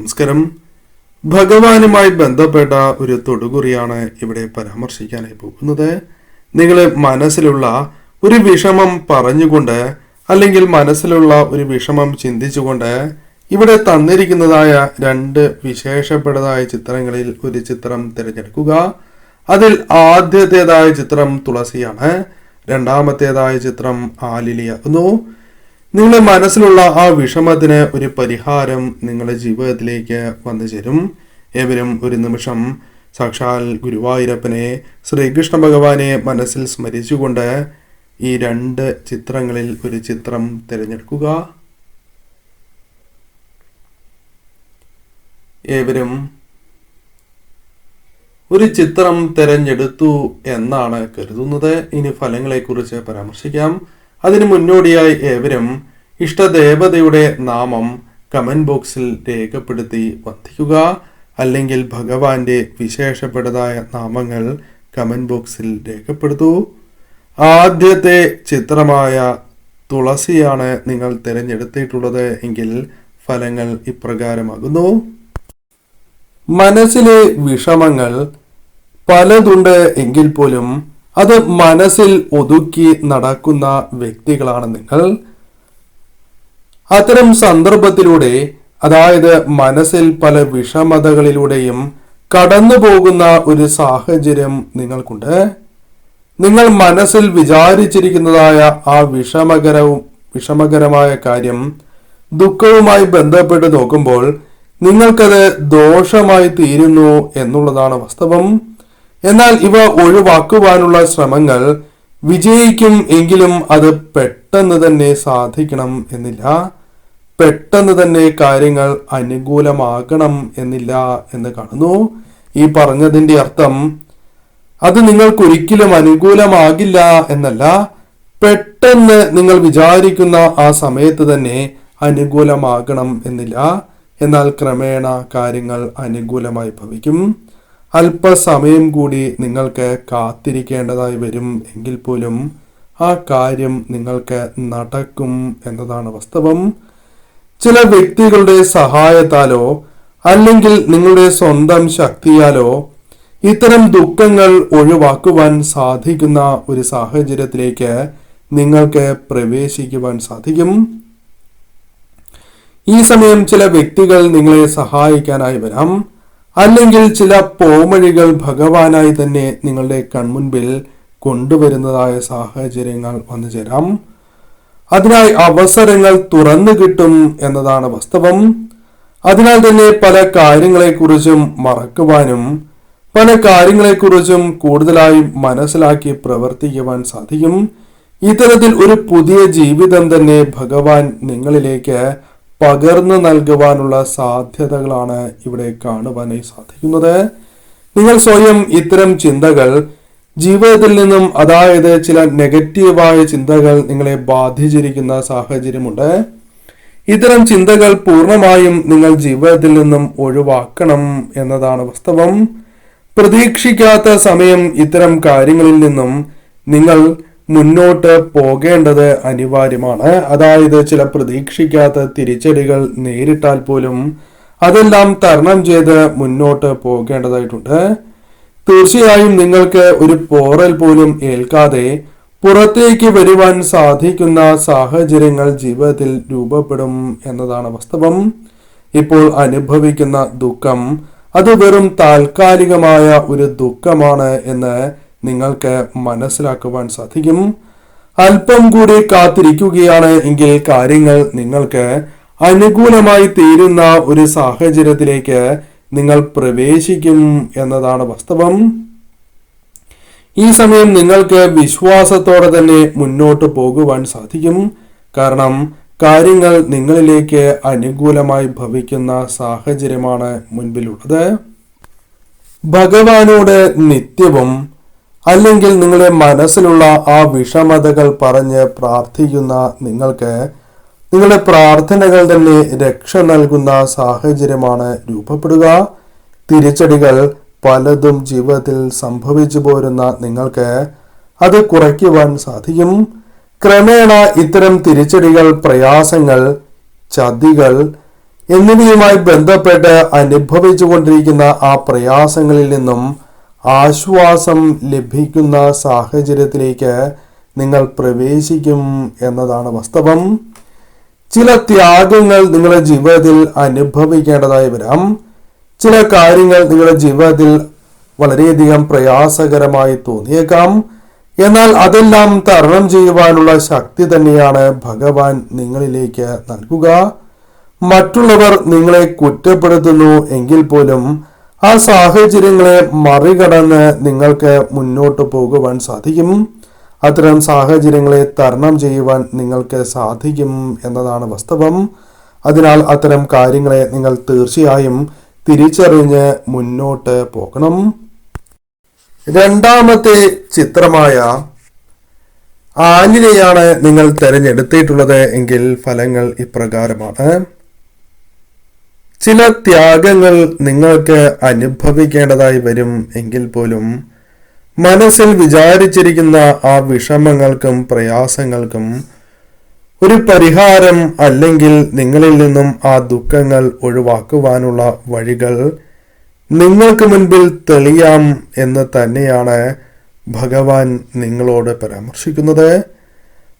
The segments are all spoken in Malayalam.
നമസ്കാരം. ഭഗവാനുമായി ബന്ധപ്പെട്ട ഒരു തൊടുകുറിയാണ് ഇവിടെ പരാമർശിക്കാനായി പോകുന്നത്. നിങ്ങൾ മനസ്സിലുള്ള ഒരു വിഷമം പറഞ്ഞുകൊണ്ട് അല്ലെങ്കിൽ മനസ്സിലുള്ള ഒരു വിഷമം ചിന്തിച്ചുകൊണ്ട് ഇവിടെ തന്നിരിക്കുന്നതായ രണ്ട് വിശേഷപ്പെട്ടതായ ചിത്രങ്ങളിൽ ഒരു ചിത്രം തിരഞ്ഞെടുക്കുക. അതിൽ ആദ്യത്തേതായ ചിത്രം തുളസിയാണ്. രണ്ടാമത്തേതായ ചിത്രം ആലിലിയാകുന്നു. നിങ്ങളുടെ മനസ്സിലുള്ള ആ വിഷമത്തിന് ഒരു പരിഹാരം നിങ്ങളുടെ ജീവിതത്തിലേക്ക് വന്നു ചേരും. ഏവരും ഒരു നിമിഷം സാക്ഷാൽ ഗുരുവായൂരപ്പനെ ശ്രീകൃഷ്ണ ഭഗവാനെ മനസ്സിൽ സ്മരിച്ചുകൊണ്ട് ഈ രണ്ട് ചിത്രങ്ങളിൽ ഒരു ചിത്രം തിരഞ്ഞെടുക്കുക. ഏവരും ഒരു ചിത്രം തിരഞ്ഞെടുത്തു എന്നാണ് കരുതുന്നത്. ഇനി ഫലങ്ങളെക്കുറിച്ച് പരാമർശിക്കാം. അതിനു മുന്നോടിയായി ഏവരും ഇഷ്ടദേവതയുടെ നാമം കമന്റ് ബോക്സിൽ രേഖപ്പെടുത്തി വന്ദിക്കുക. അല്ലെങ്കിൽ ഭഗവാന്റെ വിശേഷപ്പെട്ടതായ നാമങ്ങൾ കമന്റ് ബോക്സിൽ രേഖപ്പെടുത്തൂ. ആദ്യത്തെ ചിത്രമായ തുളസിയാണ് നിങ്ങൾ തിരഞ്ഞെടുത്തിട്ടുള്ളത് എങ്കിൽ ഫലങ്ങൾ ഇപ്രകാരമാകുന്നു. മനസ്സിലെ വിഷമങ്ങൾ പലതുണ്ട് എങ്കിൽ പോലും അത് മനസ്സിൽ ഒതുക്കി നടക്കുന്ന വ്യക്തികളാണ് നിങ്ങൾ. അത്തരം സന്ദർഭത്തിലൂടെ അതായത് മനസ്സിൽ പല വിഷമതകളിലൂടെയും കടന്നു പോകുന്ന ഒരു സാഹചര്യം നിങ്ങൾക്കുണ്ട്. നിങ്ങൾ മനസ്സിൽ വിചാരിച്ചിരിക്കുന്നതായ ആ വിഷമകരവും വിഷമകരമായ കാര്യം ദുഃഖവുമായി ബന്ധപ്പെട്ട് നോക്കുമ്പോൾ നിങ്ങൾക്കത് ദോഷമായി തീരുന്നു എന്നുള്ളതാണ് വാസ്തവം. എന്നാൽ ഇവ ഒഴിവാക്കുവാനുള്ള ശ്രമങ്ങൾ വിജയിക്കും എങ്കിലും അത് പെട്ടെന്ന് തന്നെ സാധിക്കണം എന്നില്ല. പെട്ടെന്ന് തന്നെ കാര്യങ്ങൾ അനുകൂലമാകണം എന്നില്ല എന്ന് കാണുന്നു. ഈ പറഞ്ഞതിന്റെ അർത്ഥം അത് നിങ്ങൾക്കൊരിക്കലും അനുകൂലമാകില്ല എന്നല്ല. പെട്ടെന്ന് നിങ്ങൾ വിചാരിക്കുന്ന ആ സമയത്ത് തന്നെ അനുകൂലമാകണം എന്നില്ല. എന്നാൽ ക്രമേണ കാര്യങ്ങൾ അനുകൂലമായി ഭവിക്കും. അല്പസമയം കൂടി നിങ്ങൾക്ക് കാത്തിരിക്കേണ്ടതായി വരും എങ്കിൽ പോലും ആ കാര്യം നിങ്ങൾക്ക് നടക്കും എന്നതാണ് വാസ്തവം. ചില വ്യക്തികളുടെ സഹായത്താലോ അല്ലെങ്കിൽ നിങ്ങളുടെ സ്വന്തം ശക്തിയാലോ ഇത്തരം ദുഃഖങ്ങൾ ഒഴിവാക്കുവാൻ സാധിക്കുന്ന ഒരു സാഹചര്യത്തിലേക്ക് നിങ്ങൾക്ക് പ്രവേശിക്കുവാൻ സാധിക്കും. ഈ സമയം ചില വ്യക്തികൾ നിങ്ങളെ സഹായിക്കാനായി വരാം. അല്ലെങ്കിൽ ചില പോമഴികൾ ഭഗവാനായി തന്നെ നിങ്ങളുടെ കൺമുൻപിൽ കൊണ്ടുവരുന്നതായ സാഹചര്യങ്ങൾ വന്നു ചേരാം. അതിനായി അവസരങ്ങൾ തുറന്നു കിട്ടും എന്നതാണ് വാസ്തവം. അതിനാൽ തന്നെ പല കാര്യങ്ങളെക്കുറിച്ചും മറക്കുവാനും പല കാര്യങ്ങളെക്കുറിച്ചും കൂടുതലായി മനസ്സിലാക്കി പ്രവർത്തിക്കുവാൻ സാധിക്കും. ഇത്തരത്തിൽ ഒരു പുതിയ ജീവിതം തന്നെ ഭഗവാൻ നിങ്ങളിലേക്ക് പകർന്നു നൽകുവാനുള്ള സാധ്യതകളാണ് ഇവിടെ കാണുവാനായി സാധിക്കുന്നത്. നിങ്ങൾ സ്വയം ഇത്തരം ചിന്തകൾ ജീവിതത്തിൽ നിന്നും അതായത് ചില നെഗറ്റീവായ ചിന്തകൾ നിങ്ങളെ ബാധിച്ചിരിക്കുന്ന സാഹചര്യമുണ്ട്. ഇത്തരം ചിന്തകൾ പൂർണമായും നിങ്ങൾ ജീവിതത്തിൽ നിന്നും ഒഴിവാക്കണം എന്നതാണ് വാസ്തവം. പ്രതീക്ഷിക്കാത്ത സമയം ഇത്തരം കാര്യങ്ങളിൽ നിന്നും നിങ്ങൾ മുന്നോട്ട് പോകേണ്ടത് അനിവാര്യമാണ്. അതായത് ചില പ്രതീക്ഷിക്കാത്ത തിരിച്ചടികൾ നേരിട്ടാൽ പോലും അതെല്ലാം തരണം ചെയ്ത് മുന്നോട്ട് പോകേണ്ടതായിട്ടുണ്ട്. തീർച്ചയായും നിങ്ങൾക്ക് ഒരു പോറൽ പോലും ഏൽക്കാതെ പുറത്തേക്ക് വരുവാൻ സാധിക്കുന്ന സാഹചര്യങ്ങൾ ജീവിതത്തിൽ രൂപപ്പെടും എന്നതാണ് വാസ്തവം. ഇപ്പോൾ അനുഭവിക്കുന്ന ദുഃഖം അത് വെറും താൽക്കാലികമായ ഒരു ദുഃഖമാണ് എന്ന് നിങ്ങൾക്ക് മനസ്സിലാക്കുവാൻ സാധിക്കും. അല്പം കൂടി കാത്തിരിക്കുകയാണ് എങ്കിൽ കാര്യങ്ങൾ നിങ്ങൾക്ക് അനുകൂലമായി തീരുന്ന ഒരു സാഹചര്യത്തിലേക്ക് നിങ്ങൾ പ്രവേശിക്കും എന്നതാണ് വാസ്തവം. ഈ സമയം നിങ്ങൾക്ക് വിശ്വാസത്തോടെ തന്നെ മുന്നോട്ട് പോകുവാൻ സാധിക്കും. കാരണം കാര്യങ്ങൾ നിങ്ങളിലേക്ക് അനുകൂലമായി ഭവിക്കുന്ന സാഹചര്യമാണ് മുൻപിലുള്ളത്. ഭഗവാനോട് നിത്യവും അല്ലെങ്കിൽ നിങ്ങളുടെ മനസ്സിലുള്ള ആ വിഷമതകൾ പറഞ്ഞ് പ്രാർത്ഥിക്കുന്ന നിങ്ങൾക്ക് നിങ്ങളുടെ പ്രാർത്ഥനകൾ തന്നെ രക്ഷ നൽകുന്ന സാഹചര്യമാണ് രൂപപ്പെടുക. തിരിച്ചടികൾ പലതും ജീവിതത്തിൽ സംഭവിച്ചു പോരുന്ന നിങ്ങൾക്ക് അത് കുറയ്ക്കുവാൻ സാധിക്കും. ക്രമേണ ഇത്തരം തിരിച്ചടികൾ പ്രയാസങ്ങൾ ചതികൾ എന്നിവയുമായി ബന്ധപ്പെട്ട് അനുഭവിച്ചുകൊണ്ടിരിക്കുന്ന ആ പ്രയാസങ്ങളിൽ നിന്നും ആശ്വാസം ലഭിക്കുന്ന സാഹചര്യത്തിലേക്ക് നിങ്ങൾ പ്രവേശിക്കും എന്നതാണ് വാസ്തവം. ചില ത്യാഗങ്ങൾ നിങ്ങളുടെ ജീവിതത്തിൽ അനുഭവിക്കേണ്ടതായി വരാം. ചില കാര്യങ്ങൾ നിങ്ങളുടെ ജീവിതത്തിൽ വളരെയധികം പ്രയാസകരമായി തോന്നിയേക്കാം. എന്നാൽ അതെല്ലാം തരണം ചെയ്യുവാനുള്ള ശക്തി തന്നെയാണ് ഭഗവാൻ നിങ്ങളിലേക്ക് നൽകുക. മറ്റുള്ളവർ നിങ്ങളെ കുറ്റപ്പെടുത്തുന്നു എങ്കിൽ പോലും ആ സാഹചര്യങ്ങളെ മറികടന്ന് നിങ്ങൾക്ക് മുന്നോട്ട് പോകുവാൻ സാധിക്കും. അത്തരം സാഹചര്യങ്ങളെ തരണം ചെയ്യുവാൻ നിങ്ങൾക്ക് സാധിക്കും എന്നതാണ് വാസ്തവം. അതിനാൽ അത്തരം കാര്യങ്ങളെ നിങ്ങൾ തീർച്ചയായും തിരിച്ചറിഞ്ഞ് മുന്നോട്ട് പോകണം. രണ്ടാമത്തെ ചിത്രമായ ആനിനെയാണ് നിങ്ങൾ തിരഞ്ഞെടുത്തിട്ടുള്ളത് എങ്കിൽ ഫലങ്ങൾ ഇപ്രകാരമാണ്. ചില ത്യാഗങ്ങൾ നിങ്ങൾക്ക് അനുഭവിക്കേണ്ടതായി വരും എങ്കിൽ പോലും മനസ്സിൽ വിചാരിച്ചിരിക്കുന്ന ആ വിഷമങ്ങൾക്കും പ്രയാസങ്ങൾക്കും ഒരു പരിഹാരം അല്ലെങ്കിൽ നിങ്ങളിൽ നിന്നും ആ ദുഃഖങ്ങൾ ഒഴിവാക്കുവാനുള്ള വഴികൾ നിങ്ങൾക്ക് മുൻപിൽ തെളിയാം എന്ന് തന്നെയാണ് ഭഗവാൻ നിങ്ങളോട് പരാമർശിക്കുന്നത്.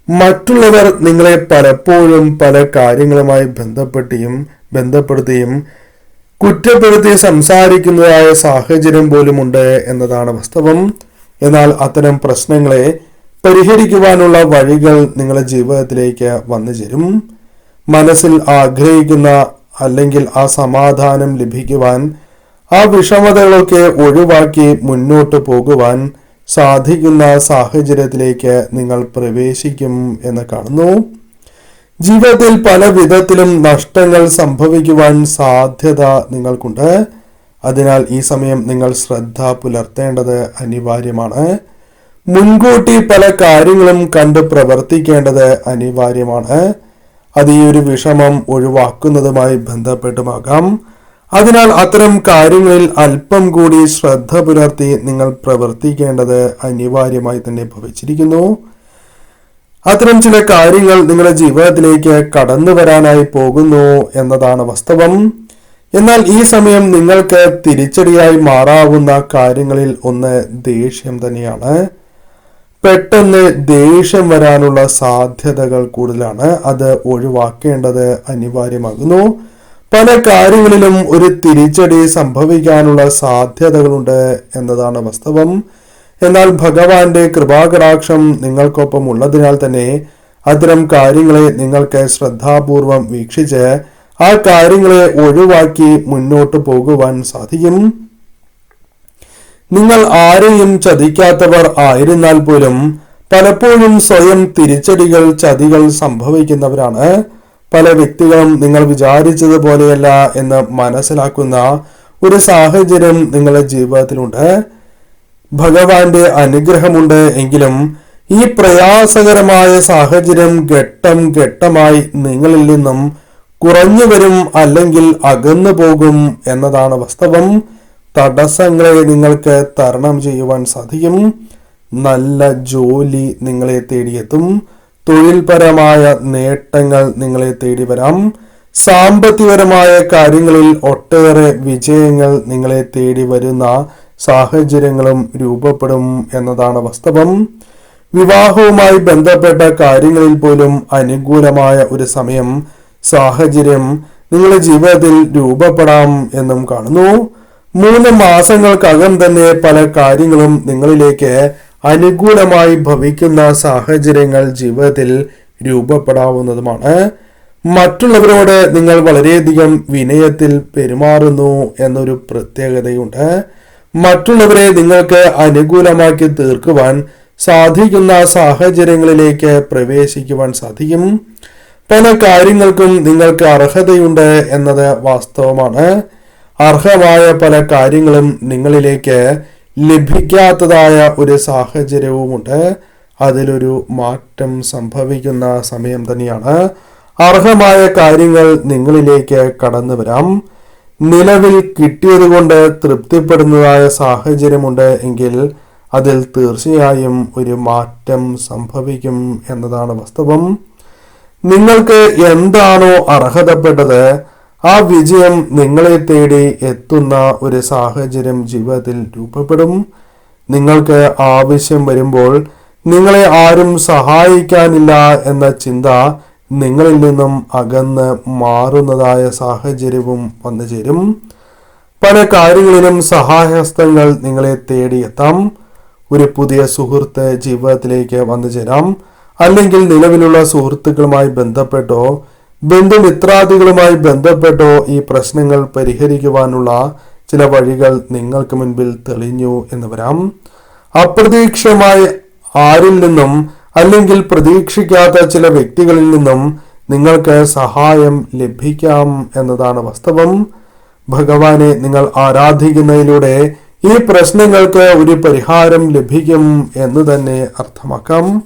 മറ്റുള്ളവർ നിങ്ങളെ പലപ്പോഴും പല കാര്യങ്ങളുമായി ബന്ധപ്പെട്ടിയും ബന്ധപ്പെടുത്തിയും കുറ്റപ്പെടുത്തി സംസാരിക്കുന്നതായ സാഹചര്യം പോലുമുണ്ട് എന്നതാണ് വാസ്തവം. എന്നാൽ അത്തരം പ്രശ്നങ്ങളെ പരിഹരിക്കുവാനുള്ള വഴികൾ നിങ്ങളുടെ ജീവിതത്തിലേക്ക് വന്നു ചേരും. മനസ്സിൽ ആഗ്രഹിക്കുന്ന അല്ലെങ്കിൽ ആ സമാധാനം ലഭിക്കുവാൻ ആ വിഷമതകളൊക്കെ ഒഴിവാക്കി മുന്നോട്ട് പോകുവാൻ സാധിക്കുന്ന സാഹചര്യത്തിലേക്ക് നിങ്ങൾ പ്രവേശിക്കും എന്ന് കാണുന്നു. ജീവിതത്തിൽ പല വിധത്തിലും നഷ്ടങ്ങൾ സംഭവിക്കുവാൻ സാധ്യത നിങ്ങൾക്കുണ്ട്. അതിനാൽ ഈ സമയം നിങ്ങൾ ശ്രദ്ധ പുലർത്തേണ്ടത് അനിവാര്യമാണ്. മുൻകൂട്ടി പല കാര്യങ്ങളും കണ്ട് പ്രവർത്തിക്കേണ്ടത് അനിവാര്യമാണ്. അത് ഈ ഒരു വിഷമം ഒഴിവാക്കുന്നതുമായി ബന്ധപ്പെട്ടുമാകാം. അതിനാൽ അത്തരം കാര്യങ്ങളിൽ അല്പം കൂടി ശ്രദ്ധ പുലർത്തി നിങ്ങൾ പ്രവർത്തിക്കേണ്ടത് അനിവാര്യമായി തന്നെ ഭവിച്ചിരിക്കുന്നു. അത്തരം ചില കാര്യങ്ങൾ നിങ്ങളുടെ ജീവിതത്തിലേക്ക് കടന്നു വരാനായി പോകുന്നു എന്നതാണ് വാസ്തവം. എന്നാൽ ഈ സമയം നിങ്ങൾക്ക് തിരിച്ചടിയായി മാറാവുന്ന കാര്യങ്ങളിൽ ഒന്ന് ദേഷ്യം തന്നെയാണ്. പെട്ടെന്ന് ദേഷ്യം വരാനുള്ള സാധ്യതകൾ കൂടുതലാണ്. അത് ഒഴിവാക്കേണ്ടത് അനിവാര്യമാകുന്നു. പല കാര്യങ്ങളിലും ഒരു തിരിച്ചടി സംഭവിക്കാനുള്ള സാധ്യതകളുണ്ട് എന്നതാണ് വാസ്തവം. എന്നാൽ ഭഗവാന്റെ കൃപാകടാക്ഷം നിങ്ങൾക്കൊപ്പം ഉള്ളതിനാൽ തന്നെ അത്തരം കാര്യങ്ങളെ നിങ്ങൾക്ക് ശ്രദ്ധാപൂർവം വീക്ഷിച്ച് ആ കാര്യങ്ങളെ ഒഴിവാക്കി മുന്നോട്ട് പോകുവാൻ സാധിക്കും. നിങ്ങൾ ആരെയും ചതിക്കാത്തവർ ആയിരുന്നാൽ പോലും പലപ്പോഴും സ്വയം തിരിച്ചടികൾ ചതികൾ സംഭവിക്കുന്നവരാണ്. പല വ്യക്തികളും നിങ്ങൾ വിചാരിച്ചതുപോലെയല്ല എന്ന് മനസ്സിലാക്കുന്ന ഒരു സാഹചര്യം നിങ്ങളുടെ ജീവിതത്തിലുണ്ട്. ഭഗവാന്റെ അനുഗ്രഹമുണ്ട് എങ്കിലും ഈ പ്രയാസകരമായ സാഹചര്യം ഘട്ടം ഘട്ടമായി നിങ്ങളിൽ നിന്നും കുറഞ്ഞു വരും അല്ലെങ്കിൽ അകന്നു പോകും എന്നതാണ് വാസ്തവം. തടസ്സങ്ങളെ നിങ്ങൾക്ക് തരണം ചെയ്യുവാൻ സാധിക്കും. നല്ല ജോലി നിങ്ങളെ തേടിയെത്തും. തൊഴിൽപരമായ നേട്ടങ്ങൾ നിങ്ങളെ തേടി വരാം സാമ്പത്തികപരമായ കാര്യങ്ങളിൽ ഒട്ടേറെ വിജയങ്ങൾ നിങ്ങളെ തേടി വരുന്ന സാഹചര്യങ്ങളും രൂപപ്പെടും എന്നതാണ് വാസ്തവം. വിവാഹവുമായി ബന്ധപ്പെട്ട കാര്യങ്ങളിൽ പോലും അനുകൂലമായ ഒരു സമയം സാഹചര്യം നിങ്ങളുടെ ജീവിതത്തിൽ രൂപപ്പെടാം എന്നും കാണുന്നു. മൂന്ന് മാസങ്ങൾക്കകം തന്നെ പല കാര്യങ്ങളും നിങ്ങളിലേക്ക് അനുകൂലമായി ഭവിക്കുന്ന സാഹചര്യങ്ങൾ ജീവിതത്തിൽ രൂപപ്പെടാവുന്നതുമാണ്. മറ്റുള്ളവരോട് നിങ്ങൾ വളരെയധികം വിനയത്തിൽ പെരുമാറുന്നു എന്നൊരു പ്രത്യേകതയുണ്ട്. മറ്റുള്ളവരെ നിങ്ങൾക്ക് അനുകൂലമാക്കി തീർക്കുവാൻ സാധിക്കുന്ന സാഹചര്യങ്ങളിലേക്ക് പ്രവേശിക്കുവാൻ സാധിക്കും. പല കാര്യങ്ങൾക്കും നിങ്ങൾക്ക് അർഹതയുണ്ട് എന്നത് വാസ്തവമാണ്. അർഹമായ പല കാര്യങ്ങളും നിങ്ങളിലേക്ക് ലഭിക്കാത്തതായ ഒരു സാഹചര്യവുമുണ്ട്. അതിലൊരു മാറ്റം സംഭവിക്കുന്ന സമയം തന്നെയാണ്. അർഹമായ കാര്യങ്ങൾ നിങ്ങളിലേക്ക് കടന്നു വരാം നിലവിൽ കിട്ടിയതുകൊണ്ട് തൃപ്തിപ്പെടുന്നതായ സാഹചര്യമുണ്ട് എങ്കിൽ അതിൽ തീർച്ചയായും ഒരു മാറ്റം സംഭവിക്കും എന്നതാണ് വാസ്തവം. നിങ്ങൾക്ക് എന്താണോ അർഹതപ്പെട്ടത് ആ വിജയം നിങ്ങളെ തേടി എത്തുന്ന ഒരു സാഹചര്യം ജീവിതത്തിൽ രൂപപ്പെടും. നിങ്ങൾക്ക് ആവശ്യം വരുമ്പോൾ നിങ്ങളെ ആരും സഹായിക്കാനില്ല എന്ന ചിന്ത നിങ്ങളിൽ നിന്നും അകന്ന് മാറുന്നതായ സാഹചര്യവും വന്നു ചേരും. പല കാര്യങ്ങളിലും സഹായഹസ്തങ്ങൾ നിങ്ങളെ തേടിയെത്താം. ഒരു പുതിയ സുഹൃത്ത് ജീവിതത്തിലേക്ക് വന്നു ചേരാം. അല്ലെങ്കിൽ നിലവിലുള്ള സുഹൃത്തുക്കളുമായി ബന്ധപ്പെട്ടോ ബന്ധുമിത്രാദികളുമായി ബന്ധപ്പെട്ടോ ഈ പ്രശ്നങ്ങൾ പരിഹരിക്കുവാനുള്ള ചില വഴികൾ നിങ്ങൾക്ക് മുൻപിൽ തെളിഞ്ഞു എന്ന് വരാം. അപ്രതീക്ഷിതമായി ആരിൽ നിന്നും അല്ലെങ്കിൽ പ്രതീക്ഷിക്കാത്ത ചില വ്യക്തികളിൽ നിന്നും നിങ്ങൾക്ക് സഹായം ലഭിക്കാം എന്നതാണ് വാസ്തവം. ഭഗവാനെ നിങ്ങൾ ആരാധിക്കുന്നതിലൂടെ ഈ പ്രശ്നങ്ങൾക്ക് ഒരു പരിഹാരം ലഭിക്കും എന്ന് തന്നെ അർത്ഥമാക്കാം.